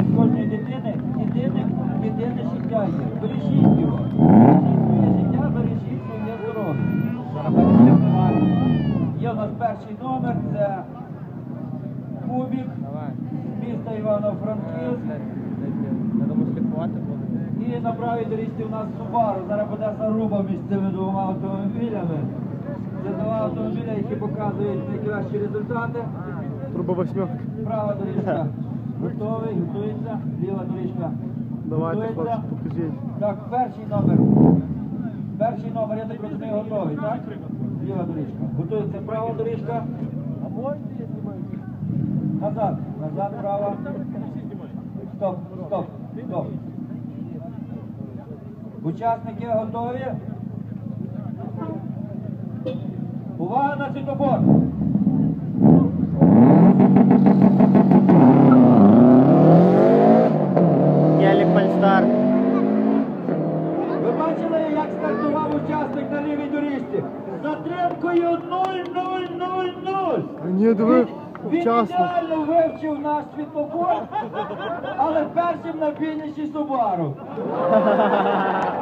з кожної дитини, єдине, єдине життя є. Бережіть його. Бережіть своє життя, бережіть своє здоров'я. Є у нас перший номер, це Кубік, міста Івано-Франківськ. І на правій доріжці у нас Subaru. Зараз буде заруба між цими двома автомобілями. Це два автомобіля, які показують найкращі результати. Труба восьмерка. Права доріжка готовий, готується. Ліва доріжка Давайте, хлопці, покажіть. Так, перший номер. Перший номер, я так розумію, готовий, так? Ліва доріжка. Готується права доріжка. Назад, назад, права. Стоп, стоп, стоп. Учасники готові? Увага на світобор! Бачили, як стартував учасник на лівій доріжці? Затримкою 0-0-0-0! Ні, диви, Він вчасно. ідеально вивчив наш світлофор, але першим на фініші Субару.